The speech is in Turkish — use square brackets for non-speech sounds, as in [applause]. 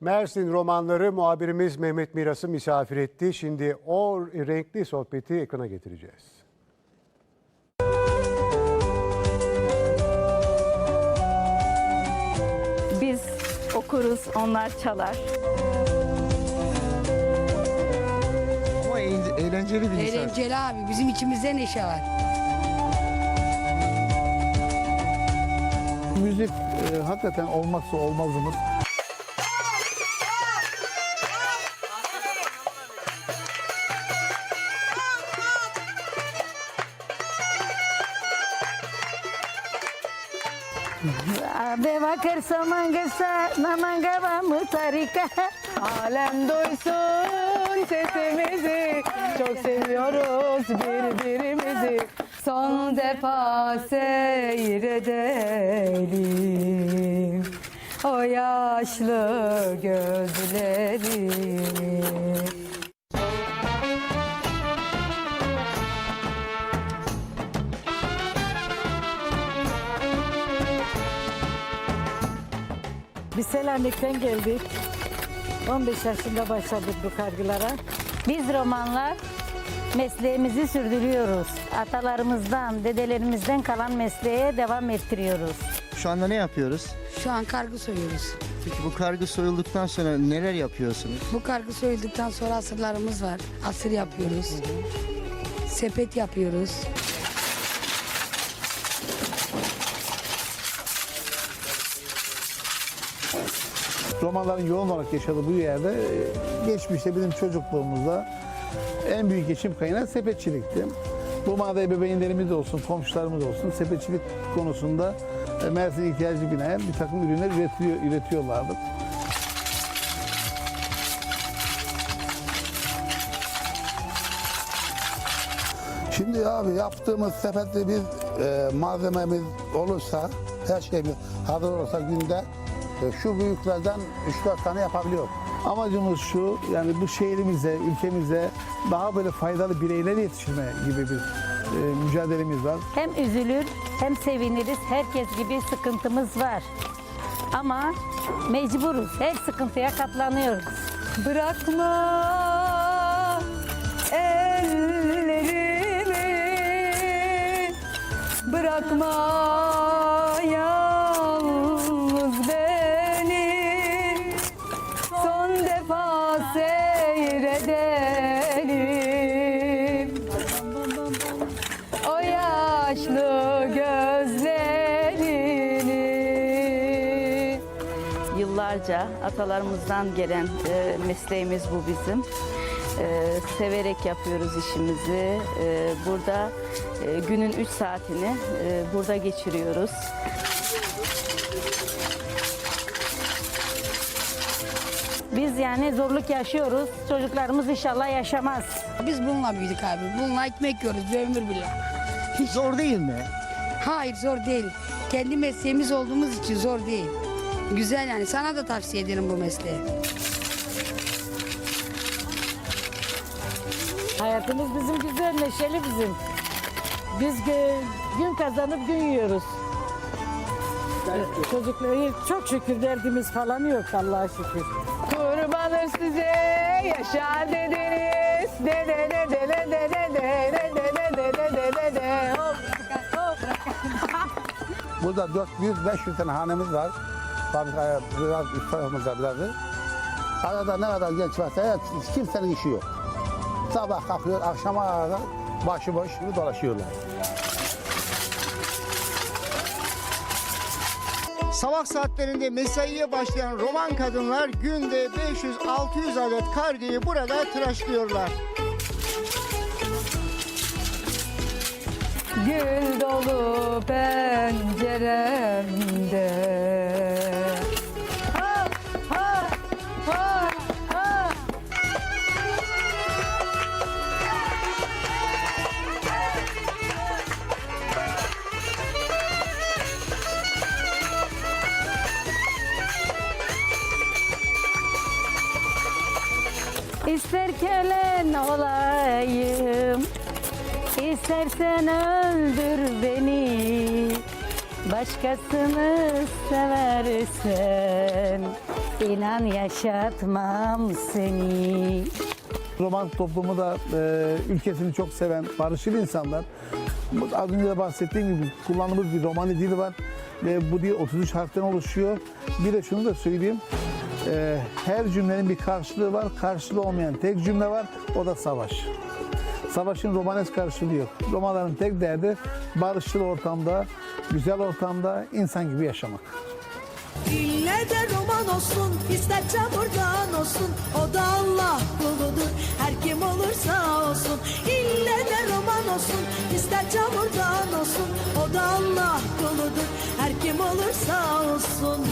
Mersin romanları muhabirimiz Mehmet Miras'ı misafir etti. Şimdi o renkli sohbeti ekrana getireceğiz. Biz okuruz, onlar çalar. Ama eğ- eğlenceli bir insan. Eğlenceli abi. Bizim içimizde neşe var. Müzik e, hakikaten olmazsa olmazımız. Abe bakırsa mangasa, namanga va tarika. Alem duysun sesimizi. Çok seviyoruz birbirimizi. Son defa seyredelim. O yaşlı gözlerini Biz Selanik'ten geldik. 15 yaşında başladık bu kargılara. Biz romanlar mesleğimizi sürdürüyoruz. Atalarımızdan, dedelerimizden kalan mesleğe devam ettiriyoruz. Şu anda ne yapıyoruz? Şu an kargı soyuyoruz. Peki bu kargı soyulduktan sonra neler yapıyorsunuz? Bu kargı soyulduktan sonra asırlarımız var. Asır yapıyoruz. Sepet yapıyoruz. Romanların yoğun olarak yaşadığı bu yerde e, geçmişte bizim çocukluğumuzda en büyük geçim kaynağı sepetçilikti. Bu mağada ebeveynlerimiz olsun, komşularımız olsun sepetçilik konusunda e, Mersin ihtiyacı binaen bir takım ürünler üretiyor, üretiyorlardı. Şimdi abi yaptığımız sepette bir e, malzememiz olursa, her şeyimiz hazır olursa günde şu büyüklerden 3-4 tane yapabiliyor. Amacımız şu, yani bu şehrimize, ülkemize daha böyle faydalı bireyler yetiştirme gibi bir e, mücadelemiz var. Hem üzülür hem seviniriz. Herkes gibi sıkıntımız var. Ama mecburuz. Her sıkıntıya katlanıyoruz. Bırakma ellerimi Bırakma yaşlı gözlerini Yıllarca atalarımızdan gelen e, mesleğimiz bu bizim. E, severek yapıyoruz işimizi. E, burada e, günün 3 saatini e, burada geçiriyoruz. Biz yani zorluk yaşıyoruz. Çocuklarımız inşallah yaşamaz. Biz bununla büyüdük abi. Bununla ekmek yiyoruz ömür bile. [laughs] Zor değil mi? Hayır zor değil. Kendi mesleğimiz olduğumuz için zor değil. Güzel yani. Sana da tavsiye ederim bu mesleği. Hayatımız bizim güzel, neşeli bizim. Biz gö- gün kazanıp gün yiyoruz. Çocukları çok şükür derdimiz falan yok Allah'a şükür. Kurbanır size yaşa dediniz de de de de Burada 400 500 tane hanemiz var. Fabrikaya biraz üst tarafımızda birazı. Arada ne kadar genç varsa hiç kimsenin işi yok. Sabah kalkıyor, akşama kadar başıboş dolaşıyorlar. Sabah saatlerinde mesaiye başlayan roman kadınlar günde 500-600 adet kargıyı burada tıraşlıyorlar. Dolu penceremde. Ha ha ha ha. İster kölen olayım İstersen öldür beni Başkasını seversen İnan yaşatmam seni. Roman toplumu da e, ülkesini çok seven, barışçıl insanlar. Az önce de bahsettiğim gibi kullandığımız bir romani dili var. Ve bu dil 33 harften oluşuyor. Bir de şunu da söyleyeyim. E, her cümlenin bir karşılığı var. Karşılığı olmayan tek cümle var. O da savaş. Savaşın romanes karşılığı yok. Romaların tek derdi barışçıl ortamda, güzel ortamda insan gibi yaşamak. İlle de roman olsun, ister çamurdan olsun, o da Allah kuludur, her kim olursa olsun. İlle de roman olsun, ister çamurdan olsun, o da Allah kuludur, her kim olursa olsun.